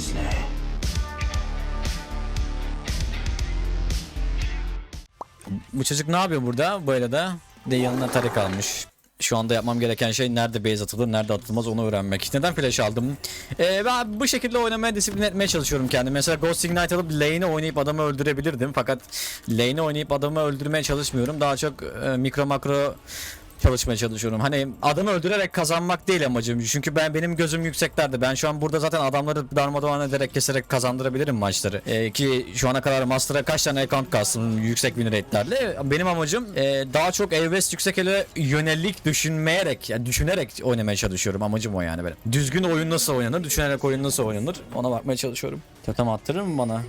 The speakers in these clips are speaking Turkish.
izle. Bu çocuk ne yapıyor burada? Bu arada de yanına tarih almış. Şu anda yapmam gereken şey nerede base atılır, nerede atılmaz onu öğrenmek. Neden flash aldım? Ee, ben bu şekilde oynamaya disiplin etmeye çalışıyorum kendimi. Mesela Ghost Ignite alıp lane'i oynayıp adamı öldürebilirdim. Fakat lane'i oynayıp adamı öldürmeye çalışmıyorum. Daha çok e, mikro makro çalışmaya çalışıyorum. Hani adamı öldürerek kazanmak değil amacım. Çünkü ben benim gözüm yükseklerde. Ben şu an burada zaten adamları darmadağın ederek keserek kazandırabilirim maçları. Ee, ki şu ana kadar Master'a kaç tane account kastım yüksek win rate'lerle. Benim amacım e, daha çok Everest yüksek ele yönelik düşünmeyerek, yani düşünerek oynamaya çalışıyorum. Amacım o yani benim. Düzgün oyun nasıl oynanır, düşünerek oyun nasıl oynanır ona bakmaya çalışıyorum. Totem attırır mı bana?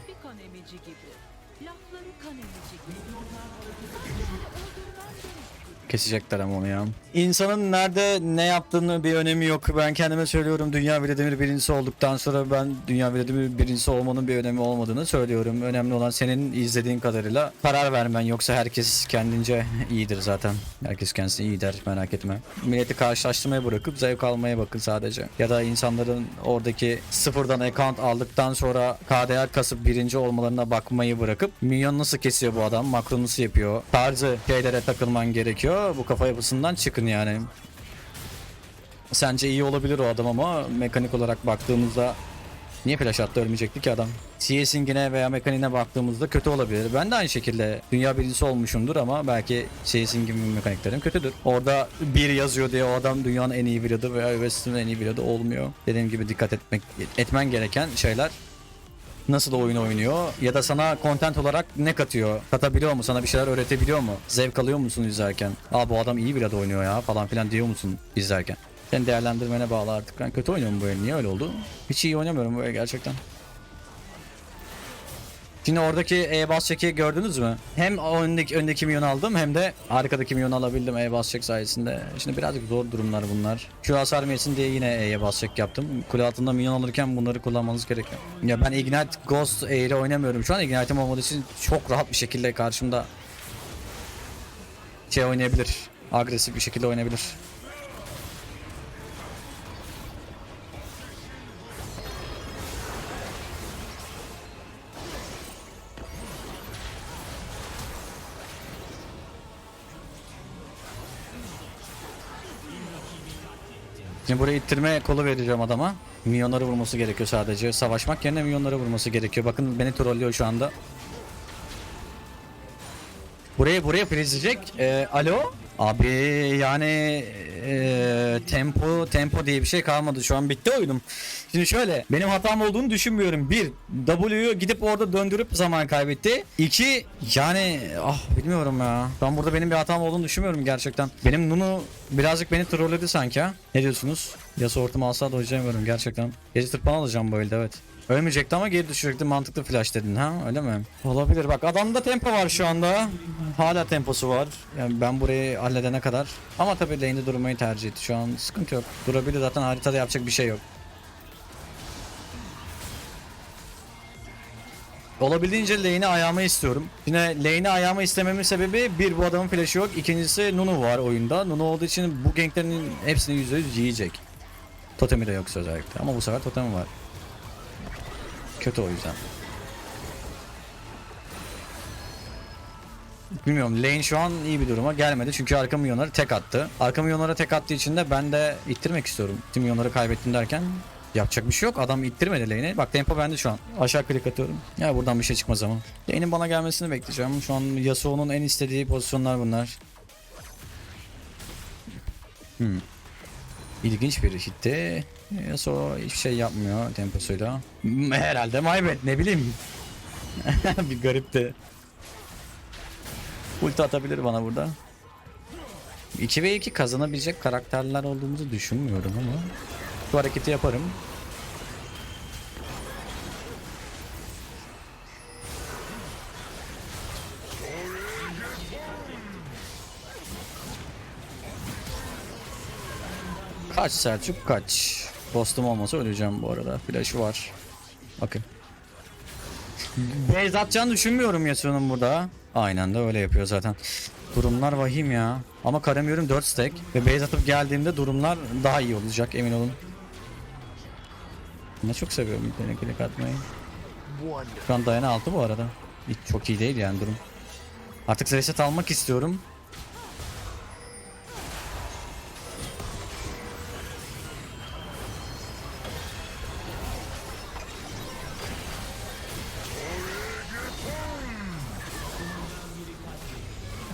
Kesecekler ama onu ya. İnsanın nerede ne yaptığını bir önemi yok. Ben kendime söylüyorum dünya Vladimir birincisi olduktan sonra ben dünya Vladimir birincisi olmanın bir önemi olmadığını söylüyorum. Önemli olan senin izlediğin kadarıyla karar vermen. Yoksa herkes kendince iyidir zaten. Herkes kendisi iyi der merak etme. Milleti karşılaştırmaya bırakıp zevk almaya bakın sadece. Ya da insanların oradaki sıfırdan account aldıktan sonra KDA kasıp birinci olmalarına bakmayı bırakıp milyon nasıl kesiyor bu adam, makro nasıl yapıyor tarzı şeylere takılman gerekiyor. Bu kafa yapısından çıkın yani. Sence iyi olabilir o adam ama mekanik olarak baktığımızda Niye flash attı ölmeyecekti ki adam? CS'ingine veya mekaniğine baktığımızda kötü olabilir. Ben de aynı şekilde dünya birincisi olmuşumdur ama belki CS'ingin mekaniklerim kötüdür. Orada bir yazıyor diye o adam dünyanın en iyi biridir veya West'in en iyi biridir olmuyor. Dediğim gibi dikkat etmek etmen gereken şeyler nasıl oyun oynuyor ya da sana content olarak ne katıyor? Katabiliyor mu? Sana bir şeyler öğretebiliyor mu? Zevk alıyor musun izlerken? Aa bu adam iyi bir oynuyor ya falan filan diyor musun izlerken? Sen değerlendirmene bağlı artık. Ben kötü oynuyorum bu el. Niye öyle oldu? Hiç iyi oynamıyorum bu el gerçekten. Şimdi oradaki E-Bas çeki gördünüz mü? Hem öndeki, öndeki milyon aldım hem de arkadaki milyon alabildim E-Bas çek sayesinde. Şimdi birazcık zor durumlar bunlar. Şu hasar yesin diye yine E'ye bas çek yaptım. Kule altında milyon alırken bunları kullanmanız gerekiyor. Ya ben Ignite Ghost ile oynamıyorum. Şu an Ignite'im olmadığı için çok rahat bir şekilde karşımda şey oynayabilir. Agresif bir şekilde oynayabilir. Şimdi buraya ittirme kolu vereceğim adama. Milyonları vurması gerekiyor sadece. Savaşmak yerine milyonları vurması gerekiyor. Bakın beni trollüyor şu anda. Buraya buraya prizleyecek. Ee, alo? Abi yani tempo tempo diye bir şey kalmadı. Şu an bitti oyunum. Şimdi şöyle benim hatam olduğunu düşünmüyorum. Bir W'yu gidip orada döndürüp zaman kaybetti. İki yani ah bilmiyorum ya. Ben burada benim bir hatam olduğunu düşünmüyorum gerçekten. Benim Nunu birazcık beni trolledi sanki ha. Ne diyorsunuz? Yasa ortamı asla dojlayamıyorum gerçekten. Gece tırpan alacağım bu elde evet. Ölmeyecekti ama geri düşecekti mantıklı flash dedin ha öyle mi? Olabilir bak adamda tempo var şu anda. Hala temposu var. Yani ben burayı halledene kadar. Ama tabii lane'de durmayı tercih etti şu an sıkıntı yok. Durabilir zaten haritada yapacak bir şey yok. Olabildiğince lane'i ayağımı istiyorum. Yine lane'i ayağımı istememin sebebi bir bu adamın flash'ı yok. İkincisi Nunu var oyunda. Nunu olduğu için bu ganklerin hepsini %100 yiyecek. Totemi de yoksa özellikle ama bu sefer totemi var. Kötü o yüzden. Bilmiyorum lane şu an iyi bir duruma gelmedi çünkü arka milyonları tek attı. Arka milyonlara tek attığı için de ben de ittirmek istiyorum. Tüm milyonları kaybettim derken yapacak bir şey yok. Adam ittirmedi lane'i. Bak tempo bende şu an. Aşağı klik atıyorum. Ya buradan bir şey çıkmaz ama. Lane'in bana gelmesini bekleyeceğim. Şu an Yasuo'nun en istediği pozisyonlar bunlar. Hmm. İlginç bir hitti. Yasuo hiçbir şey yapmıyor temposuyla. Herhalde maybet ne bileyim. bir garipti. Ulti atabilir bana burada. 2 ve 2 kazanabilecek karakterler olduğumuzu düşünmüyorum ama bu hareketi yaparım. Kaç Selçuk kaç. Dostum olmasa öleceğim bu arada. Flash'ı var. Bakın. Beyz atacağını düşünmüyorum Yasuo'nun burada. Aynen de öyle yapıyor zaten. Durumlar vahim ya. Ama Karamür'üm 4 stack ve base atıp geldiğimde durumlar daha iyi olacak emin olun. Ne çok seviyorum bir klik atmayı. Şu an dayana altı bu arada. Hiç çok iyi değil yani durum. Artık reset almak istiyorum.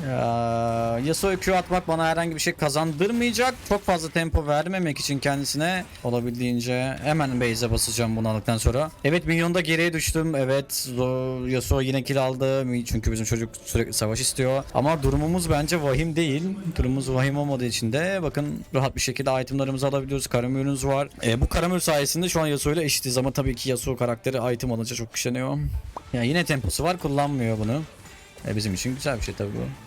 Ya, Yasuo'yu Q atmak bana herhangi bir şey kazandırmayacak. Çok fazla tempo vermemek için kendisine olabildiğince hemen base'e basacağım bunu aldıktan sonra. Evet minyonda geriye düştüm. Evet Yasuo yine kill aldı. Çünkü bizim çocuk sürekli savaş istiyor. Ama durumumuz bence vahim değil. Durumumuz vahim olmadığı için de bakın rahat bir şekilde itemlarımızı alabiliyoruz. Karamürümüz var. E, bu Karamür sayesinde şu an Yasuo ile eşitiz ama tabii ki Yasuo karakteri item alınca çok güçleniyor. Ya yine temposu var kullanmıyor bunu. E, bizim için güzel bir şey tabii bu.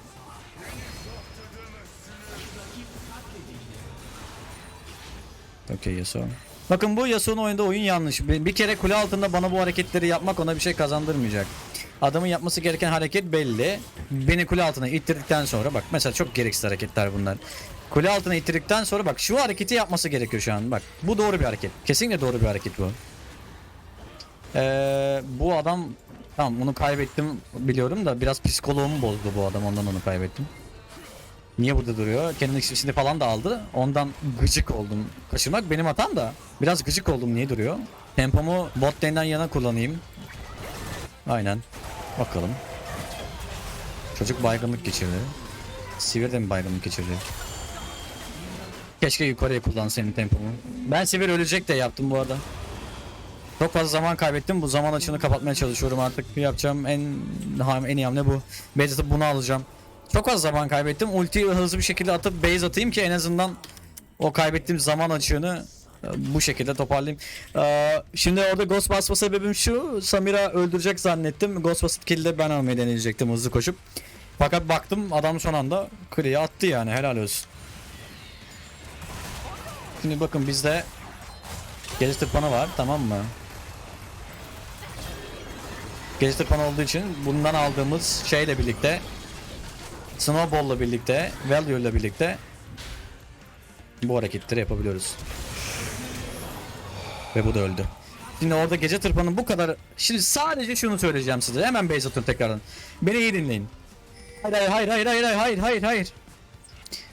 Okey Yasuo. Bakın bu Yasuo'nun oyunda oyun yanlış. Bir kere kule altında bana bu hareketleri yapmak ona bir şey kazandırmayacak. Adamın yapması gereken hareket belli. Beni kule altına ittirdikten sonra bak mesela çok gereksiz hareketler bunlar. Kule altına ittirdikten sonra bak şu hareketi yapması gerekiyor şu an. Bak bu doğru bir hareket. Kesinlikle doğru bir hareket bu. Ee, bu adam tamam onu kaybettim biliyorum da biraz psikoloğumu bozdu bu adam ondan onu kaybettim. Niye burada duruyor? Kendi ikisini falan da aldı. Ondan gıcık oldum. Kaçırmak benim hatam da. Biraz gıcık oldum niye duruyor? Tempomu bot lane'den yana kullanayım. Aynen. Bakalım. Çocuk baygınlık geçirdi. Sivir de mi baygınlık geçirdi? Keşke yukarıya kullan senin tempomu. Ben Sivir ölecek de yaptım bu arada. Çok fazla zaman kaybettim. Bu zaman açığını kapatmaya çalışıyorum artık. Yapacağım en en iyi hamle bu. Atıp bunu alacağım. Çok az zaman kaybettim. Ultiyi hızlı bir şekilde atıp base atayım ki en azından o kaybettiğim zaman açığını e, bu şekilde toparlayayım. Ee, şimdi orada Ghost basma sebebim şu. Samira öldürecek zannettim. Ghost basıp kill'i de ben almayı deneyecektim hızlı koşup. Fakat baktım adam son anda Kri'ye attı yani helal olsun. Şimdi bakın bizde Gece tırpanı var tamam mı? Gece tırpanı olduğu için bundan aldığımız şeyle birlikte Snowball'la birlikte, Value'la birlikte bu hareketleri yapabiliyoruz. Ve bu da öldü. Şimdi orada gece tırpanın bu kadar... Şimdi sadece şunu söyleyeceğim size. Hemen base atın tekrardan. Beni iyi dinleyin. Hayır hayır hayır hayır hayır hayır hayır hayır.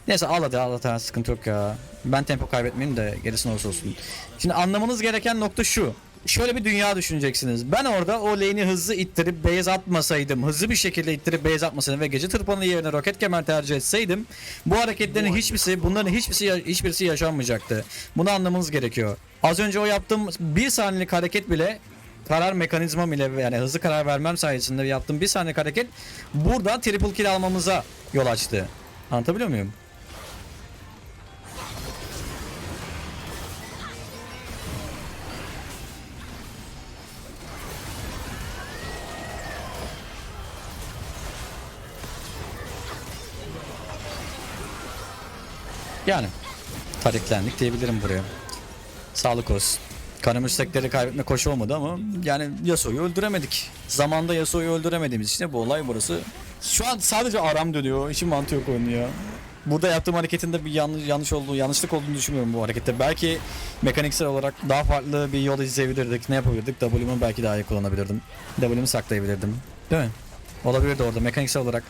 Neyse al hadi al hadi sıkıntı yok ya. Ben tempo kaybetmeyeyim de gerisini olsa olsun. Şimdi anlamanız gereken nokta şu. Şöyle bir dünya düşüneceksiniz. Ben orada o lane'i hızlı ittirip base atmasaydım, hızlı bir şekilde ittirip base atmasaydım ve gece tırpanı yerine roket kemer tercih etseydim bu hareketlerin hiçbirisi, bunların hiçbirisi hiçbirisi yaşanmayacaktı. Bunu anlamanız gerekiyor. Az önce o yaptığım bir saniyelik hareket bile karar mekanizmam ile yani hızlı karar vermem sayesinde yaptığım bir saniyelik hareket burada triple kill almamıza yol açtı. Anlatabiliyor muyum? Yani tariklendik diyebilirim buraya. Sağlık olsun. Kanımüstekleri kaybetme koşu olmadı ama yani Yasuo'yu öldüremedik. Zamanda Yasuo'yu öldüremediğimiz için de bu olay burası. Şu an sadece aram dönüyor. Hiçbir mantığı yok oyunun ya. Burada yaptığım hareketin de bir yanlış, yanlış olduğu, yanlışlık olduğunu düşünmüyorum bu harekette. Belki mekaniksel olarak daha farklı bir yol izleyebilirdik. Ne yapabilirdik? W'mu belki daha iyi kullanabilirdim. W'mu saklayabilirdim. Değil mi? Olabilirdi orada mekaniksel olarak.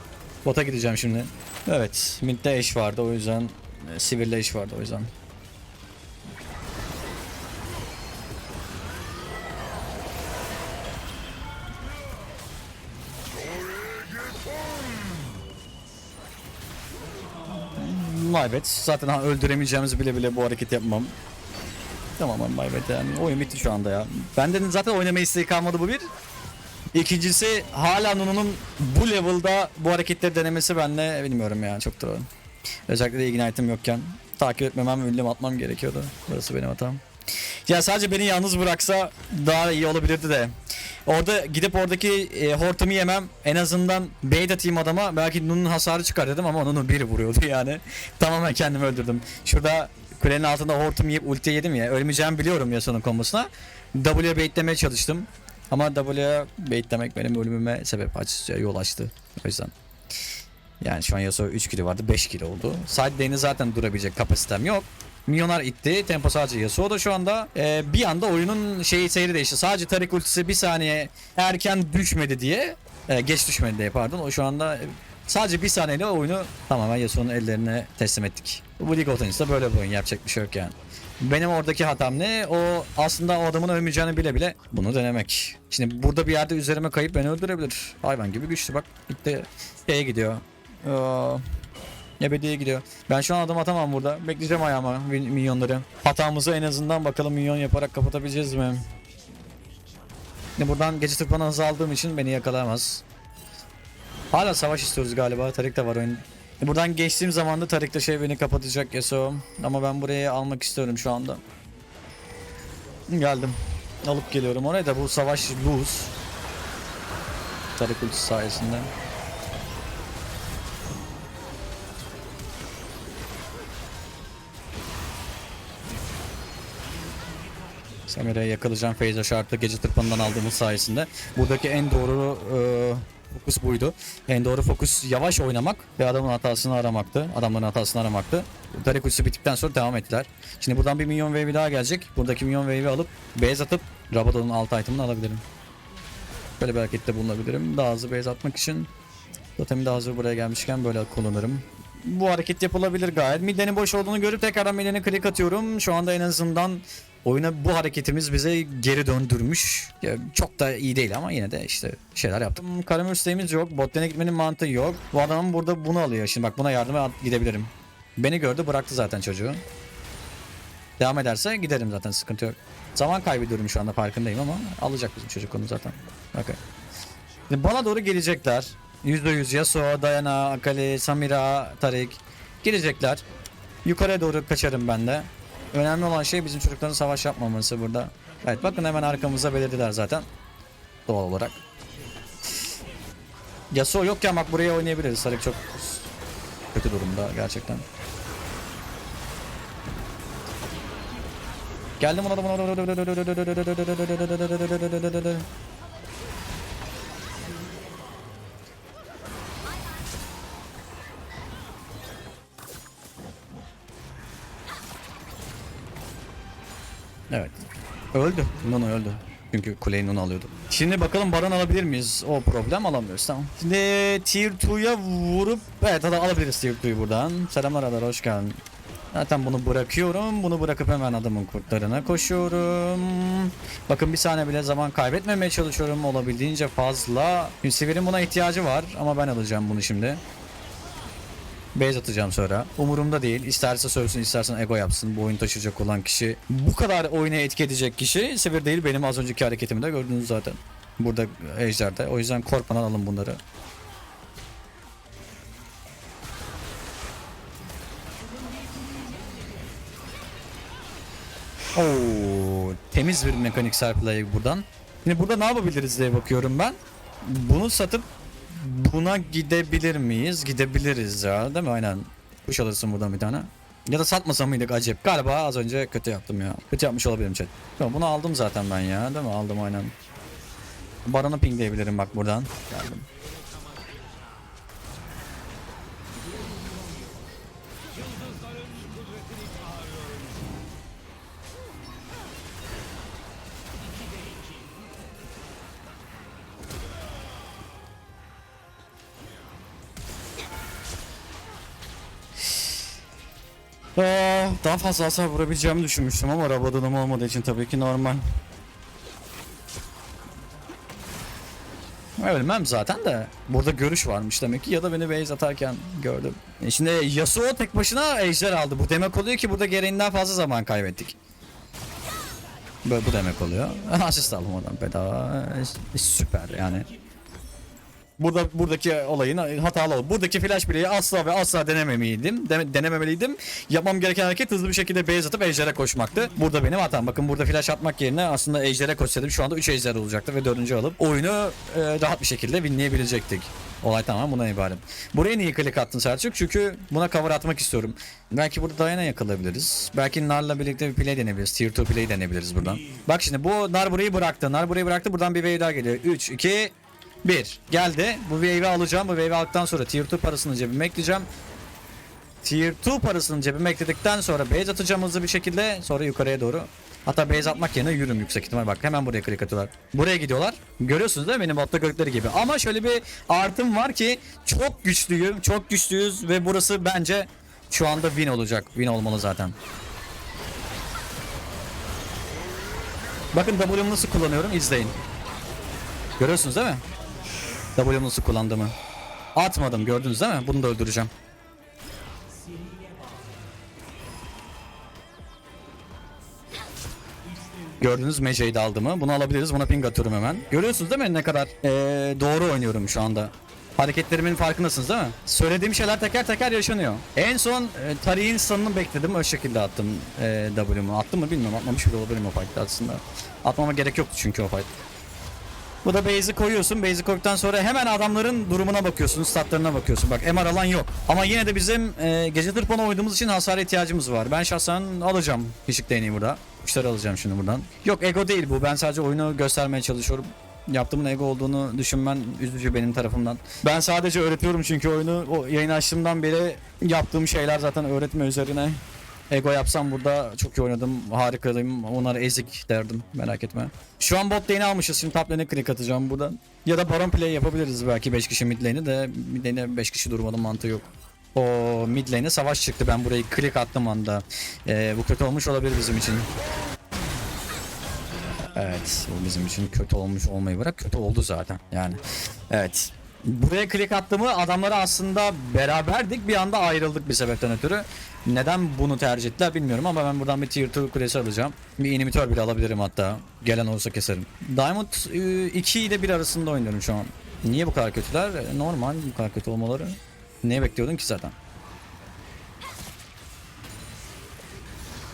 Bota gideceğim şimdi. Evet. Mid'de eş vardı o yüzden. E, Sivir'le eş vardı o yüzden. Maybet. Zaten ha, öldüremeyeceğimizi bile bile bu hareket yapmam. Tamam abi maybet yani. Oyun bitti şu anda ya. Benden zaten oynama isteği kalmadı bu bir. İkincisi hala Nunu'nun bu level'da bu hareketleri denemesi benle bilmiyorum ya çok da Özellikle de Ignite'ım yokken takip etmemem ve ünlem atmam gerekiyordu. Burası benim hatam. Ya sadece beni yalnız bıraksa daha iyi olabilirdi de. Orada gidip oradaki e, hortumu yemem en azından bait atayım adama belki Nunu'nun hasarı çıkar dedim ama Nunu biri vuruyordu yani. Tamamen kendimi öldürdüm. Şurada kulenin altında hortum yiyip ulti yedim ya. Ölmeyeceğimi biliyorum ya sonun kombosuna. W'ye baitlemeye çalıştım. Ama W'ye baitlemek benim ölümüme sebep aç yol açtı. O yüzden. Yani şu an Yasuo 3 kilo vardı 5 kilo oldu. Side lane'i zaten durabilecek kapasitem yok. Milyonlar itti. Tempo sadece Yasuo da şu anda. Ee, bir anda oyunun şeyi seyri değişti. Sadece Tarik ultisi bir saniye erken düşmedi diye. e, geç düşmedi diye pardon. O şu anda e, sadece bir saniyeyle oyunu tamamen Yasuo'nun ellerine teslim ettik. Bu League of Legends'da böyle bir oyun. Yapacak bir şey yok yani. Benim oradaki hatam ne? O aslında o adamın ölmeyeceğini bile bile bunu denemek. Şimdi burada bir yerde üzerime kayıp beni öldürebilir. Hayvan gibi güçlü bak. Gitti. Şeye gidiyor. Aa, Ebediye gidiyor. Ben şu an adım atamam burada. Bekleyeceğim ayağıma min- minyonları. Hatamızı en azından bakalım minyon yaparak kapatabileceğiz mi? Buradan gece tırpanı hızı aldığım için beni yakalayamaz. Hala savaş istiyoruz galiba. Tarik de var oyun. E, Buradan geçtiğim zaman da Tarik de şey beni kapatacak Yasuo. Ama ben burayı almak istiyorum şu anda. Geldim. Alıp geliyorum oraya da bu savaş buz. Tarik ultisi sayesinde. Samira'yı yakalayacağım Feyza şartlı gece tırpanından aldığımız sayesinde. Buradaki en doğru e, fokus buydu. En doğru fokus yavaş oynamak ve adamın hatasını aramaktı. Adamların hatasını aramaktı. Darek bittikten sonra devam ettiler. Şimdi buradan bir milyon wave'i daha gelecek. Buradaki milyon wave'i alıp base atıp Rabadon'un alt item'ını alabilirim. Böyle bir harekette bulunabilirim. Daha hızlı base atmak için. Totemi daha hızlı buraya gelmişken böyle kullanırım. Bu hareket yapılabilir gayet. Midlerin boş olduğunu görüp tekrardan midlerine klik atıyorum. Şu anda en azından oyuna bu hareketimiz bize geri döndürmüş. Ya, çok da iyi değil ama yine de işte şeyler yaptım. Karamür isteğimiz yok. Botlane'e gitmenin mantığı yok. Bu adam burada bunu alıyor. Şimdi bak buna yardıma gidebilirim. Beni gördü bıraktı zaten çocuğu. Devam ederse giderim zaten sıkıntı yok. Zaman kaybediyorum şu anda farkındayım ama alacak bizim çocuk onu zaten. Okay. Bana doğru gelecekler. %100 Yasuo, Dayana, Akali, Samira, Tarik gelecekler. Yukarıya doğru kaçarım ben de. Önemli olan şey bizim çocukların savaş yapmaması burada. Evet bakın hemen arkamızda belirdiler zaten. Doğal olarak. Yasuo yokken bak buraya oynayabiliriz. Tarik çok kötü durumda gerçekten. Geldim ona da buna Evet. Öldü. Nunu öldü. Çünkü kuleyi Nunu alıyordu. Şimdi bakalım Baron alabilir miyiz? O problem alamıyoruz tamam. Şimdi Tier 2'ya vurup evet hadi alabiliriz Tier 2'yu buradan. Selamlar Adar hoş geldin. Zaten bunu bırakıyorum. Bunu bırakıp hemen adamın kurtlarına koşuyorum. Bakın bir saniye bile zaman kaybetmemeye çalışıyorum olabildiğince fazla. Sever'in buna ihtiyacı var ama ben alacağım bunu şimdi. Base atacağım sonra. Umurumda değil. İsterse söylesin istersen ego yapsın. Bu oyunu taşıyacak olan kişi. Bu kadar oyuna etki edecek kişi Sivir değil. Benim az önceki hareketimi de gördünüz zaten. Burada Ejder'de. O yüzden korkmadan alın bunları. Oo, temiz bir mekaniksel play buradan. Şimdi burada ne yapabiliriz diye bakıyorum ben. Bunu satıp buna gidebilir miyiz? Gidebiliriz ya değil mi? Aynen. Kuş alırsın buradan bir tane. Ya da satmasam mıydık acep? Galiba az önce kötü yaptım ya. Kötü yapmış olabilirim chat. Tamam, bunu aldım zaten ben ya değil mi? Aldım aynen. Baron'a pingleyebilirim bak buradan. Geldim. Daha fazla hasar vurabileceğimi düşünmüştüm ama Rabadon'um olmadığı için tabii ki normal. Ölmem zaten de burada görüş varmış demek ki ya da beni base atarken gördüm. E şimdi Yasuo tek başına ejder aldı. Bu demek oluyor ki burada gereğinden fazla zaman kaybettik. Böyle bu demek oluyor. Asist aldım oradan bedava. E, Süper yani. Burada buradaki olayın hatalı oldu. Buradaki flash bileği asla ve asla denememeliydim. De- denememeliydim. Yapmam gereken hareket hızlı bir şekilde base atıp ejder'e koşmaktı. Burada benim hatam. Bakın burada flash atmak yerine aslında ejder'e koşsaydım şu anda 3 ejder olacaktı ve 4. alıp oyunu e, rahat bir şekilde winleyebilecektik. Olay tamamen buna ibaret. Buraya niye klik attın Selçuk? Çünkü buna cover atmak istiyorum. Belki burada Diana yakalayabiliriz. Belki Nar'la birlikte bir play denebiliriz. Tier 2 play denebiliriz buradan. Bak şimdi bu Nar burayı bıraktı. Nar burayı bıraktı. Buradan bir wave daha geliyor. 3, 2, 1. Geldi. Bu wave'i alacağım. Bu wave'i aldıktan sonra tier 2 parasını cebime ekleyeceğim. Tier 2 parasını cebime ekledikten sonra base atacağım hızlı bir şekilde. Sonra yukarıya doğru. Hatta base atmak yerine yürüm yüksek ihtimal bak hemen buraya klik atıyorlar. Buraya gidiyorlar. Görüyorsunuz değil mi benim botta gördükleri gibi. Ama şöyle bir artım var ki çok güçlüyüm. Çok güçlüyüz ve burası bence şu anda win olacak. Win olmalı zaten. Bakın W'mu nasıl kullanıyorum izleyin. Görüyorsunuz değil mi? W'mu nasıl kullandığımı. Atmadım gördünüz değil mi? Bunu da öldüreceğim. Gördünüz Mece'yi de aldığımı. Bunu alabiliriz. Buna ping atıyorum hemen. Görüyorsunuz değil mi ne kadar ee, doğru oynuyorum şu anda. Hareketlerimin farkındasınız değil mi? Söylediğim şeyler teker teker yaşanıyor. En son e, Tarihin sanını bekledim. O şekilde attım e, W'mu. Attım mı bilmiyorum. Atmamış bile olabilirim o fight'ta aslında. Atmama gerek yoktu çünkü o fight. Bu da base'i koyuyorsun. Base'i koyduktan sonra hemen adamların durumuna bakıyorsun, statlarına bakıyorsun. Bak MR alan yok. Ama yine de bizim e, gece tırpanı oynadığımız için hasara ihtiyacımız var. Ben şahsen alacağım Pişik değneği burada. Kuşları alacağım şimdi buradan. Yok ego değil bu. Ben sadece oyunu göstermeye çalışıyorum. Yaptığımın ego olduğunu düşünmen üzücü benim tarafımdan. Ben sadece öğretiyorum çünkü oyunu o yayın açtığımdan beri yaptığım şeyler zaten öğretme üzerine. Ego yapsam burada çok iyi oynadım. Harikayım. Onlara ezik derdim. Merak etme. Şu an bot lane'i almışız. Şimdi top lane'e click atacağım buradan. Ya da baron play yapabiliriz belki 5 kişi mid lane'i de mid lane'e 5 kişi durmadım mantığı yok. O mid lane'e savaş çıktı. Ben burayı click attım anda. Ee, bu kötü olmuş olabilir bizim için. Evet, bu bizim için kötü olmuş olmayı bırak kötü oldu zaten yani. Evet. Buraya klik attığımı adamları aslında beraberdik bir anda ayrıldık bir sebepten ötürü. Neden bunu tercih ettiler bilmiyorum ama ben buradan bir tier 2 kulesi alacağım. Bir inhibitor bile alabilirim hatta. Gelen olursa keserim. Diamond 2 ile 1 arasında oynuyorum şu an. Niye bu kadar kötüler? E, Normal bu kadar kötü olmaları. Ne bekliyordun ki zaten?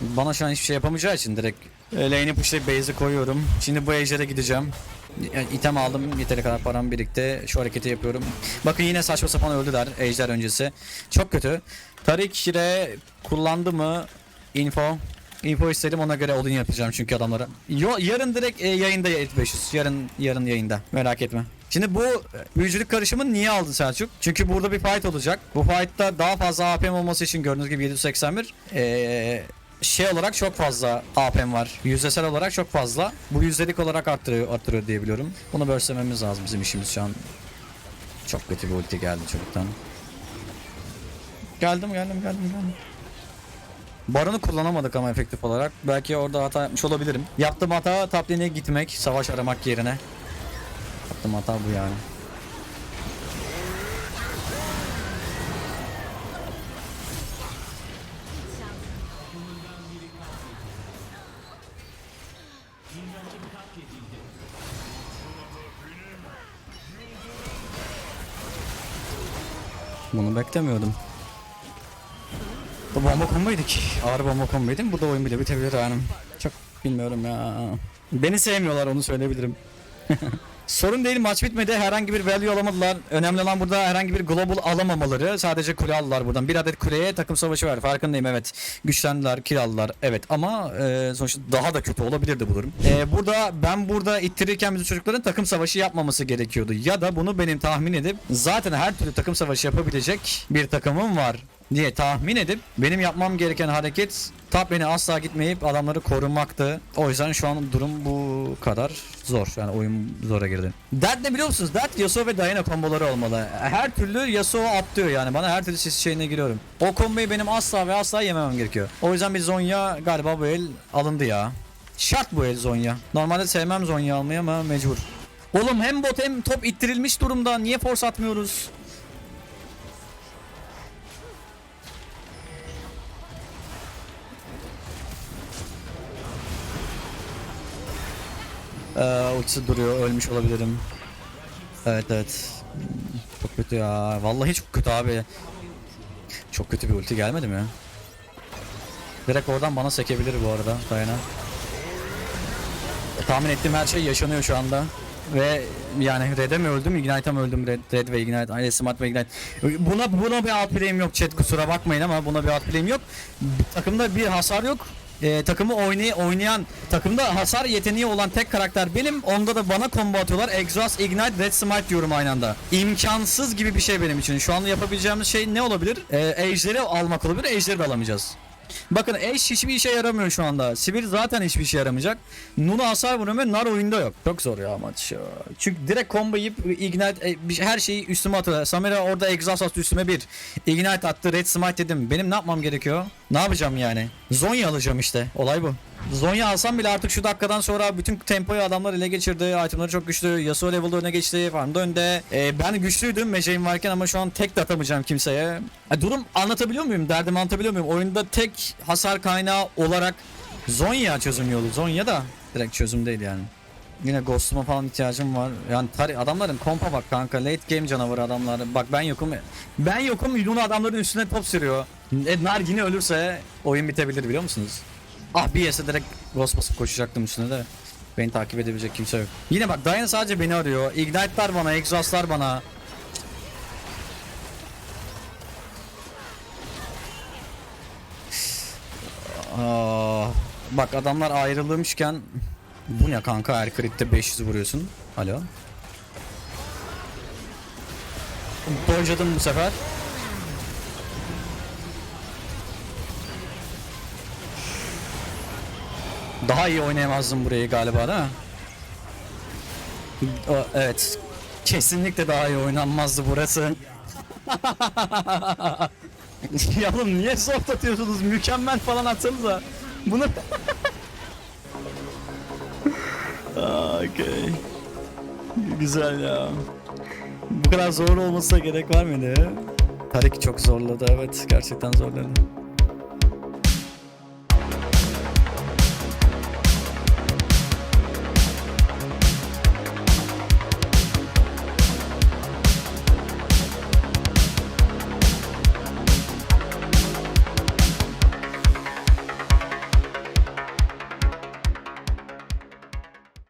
Bana şu an hiçbir şey yapamayacağı için direkt e, lane'i pushlayıp base'i koyuyorum. Şimdi bu ejder'e gideceğim. Yani item aldım. Yeteri kadar param birikti. Şu hareketi yapıyorum. Bakın yine saçma sapan öldüler ejder öncesi. Çok kötü. Tarik Shire kullandı mı info? Info istedim ona göre olun yapacağım çünkü adamlara. Yo, yarın direkt e, yayında Elite 500. Yarın yarın yayında. Merak etme. Şimdi bu e, büyücülük karışımı niye aldı Selçuk? Çünkü burada bir fight olacak. Bu fight'ta daha fazla APM olması için gördüğünüz gibi 781. Eee şey olarak çok fazla AP'm var. Yüzdesel olarak çok fazla. Bu yüzdelik olarak arttırıyor, arttırıyor diye biliyorum. Bunu bölsememiz lazım bizim işimiz şu an. Çok kötü bir ulti geldi çocuktan. Geldim geldim geldim geldim. Baron'u kullanamadık ama efektif olarak. Belki orada hata yapmış olabilirim. Yaptığım hata top gitmek, savaş aramak yerine. Yaptığım hata bu yani. Bunu beklemiyordum. Bu bomba kombaydı ki. Ağır bomba kombaydı. Burada oyun bile bitebilir yani. Çok bilmiyorum ya. Beni sevmiyorlar onu söyleyebilirim. Sorun değil maç bitmedi. Herhangi bir value alamadılar. Önemli olan burada herhangi bir global alamamaları. Sadece kule aldılar buradan. Bir adet kuleye takım savaşı var. Farkındayım evet. Güçlendiler, kill aldılar. Evet ama e, sonuçta daha da kötü olabilirdi bu durum. E, burada ben burada ittirirken bizim çocukların takım savaşı yapmaması gerekiyordu. Ya da bunu benim tahmin edip zaten her türlü takım savaşı yapabilecek bir takımım var diye tahmin edip benim yapmam gereken hareket top beni asla gitmeyip adamları korumaktı. O yüzden şu an durum bu kadar zor. Yani oyun zora girdi. Dert ne biliyor musunuz? Dert Yasuo ve Diana komboları olmalı. Her türlü Yasuo atlıyor yani. Bana her türlü sis şeyine giriyorum. O komboyu benim asla ve asla yememem gerekiyor. O yüzden bir Zonya galiba bu el alındı ya. Şart bu el Zonya. Normalde sevmem Zonya almayı ama mecbur. Oğlum hem bot hem top ittirilmiş durumda. Niye force atmıyoruz? Ee, ultisi duruyor. Ölmüş olabilirim. Evet evet. Çok kötü ya. Vallahi çok kötü abi. Çok kötü bir ulti gelmedi mi? Direkt oradan bana sekebilir bu arada Dayana. Tahmin ettiğim her şey yaşanıyor şu anda. Ve yani Red'e mi öldüm, Ignite'a mı öldüm? Red, Red ve Ignite, Ay, Smart ve Ignite. Buna, buna bir outplay'im yok chat kusura bakmayın ama buna bir outplay'im yok. Takımda bir hasar yok. E, takımı oynay oynayan takımda hasar yeteneği olan tek karakter benim. Onda da bana combo atıyorlar. Exhaust, Ignite, Red Smite diyorum aynı anda. İmkansız gibi bir şey benim için. Şu anda yapabileceğimiz şey ne olabilir? E, Ejder'i almak olabilir. Ejder'i de alamayacağız. Bakın Eş hiçbir işe yaramıyor şu anda. Sivir zaten hiçbir işe yaramayacak. Nunu hasar vuruyor ve Nar oyunda yok. Çok zor ya maç ya. Çünkü direkt combo yiyip Ignite e, her şeyi üstüme atıyor. Samira orada Exhaust attı üstüme bir. Ignite attı Red Smite dedim. Benim ne yapmam gerekiyor? Ne yapacağım yani? Zonya alacağım işte. Olay bu. Zonya alsam bile artık şu dakikadan sonra bütün tempoyu adamlar ele geçirdi. Itemları çok güçlü. Yasuo level'da öne geçti. Farmda önde. Ee, ben güçlüydüm Mejeyim varken ama şu an tek de atamayacağım kimseye. E, durum anlatabiliyor muyum? Derdimi anlatabiliyor muyum? Oyunda tek hasar kaynağı olarak Zonya çözüm yolu. Zonya da direkt çözüm değil yani. Yine Ghost'uma falan ihtiyacım var. Yani tar- adamların kompa bak kanka. Late game canavarı adamlar. Bak ben yokum. Ben yokum. Yunu adamların üstüne top sürüyor. E, Nar yine ölürse oyun bitebilir biliyor musunuz? Ah bir yese direkt Ghost basıp koşacaktım üstüne de. Beni takip edebilecek kimse yok. Yine bak Diana sadece beni arıyor. Ignite'lar bana, Exhaust'lar bana. Aa, bak adamlar ayrılmışken bu ne kanka her kritte 500 vuruyorsun. Alo. Dojladım bu sefer. Daha iyi oynayamazdım burayı galiba? O, evet. Kesinlikle daha iyi oynanmazdı burası. ya oğlum niye soft atıyorsunuz? Mükemmel falan atsanıza. Bunu... okay. Güzel ya. Bu kadar zor olmasına gerek var mıydı? Tarik çok zorladı evet gerçekten zorladı.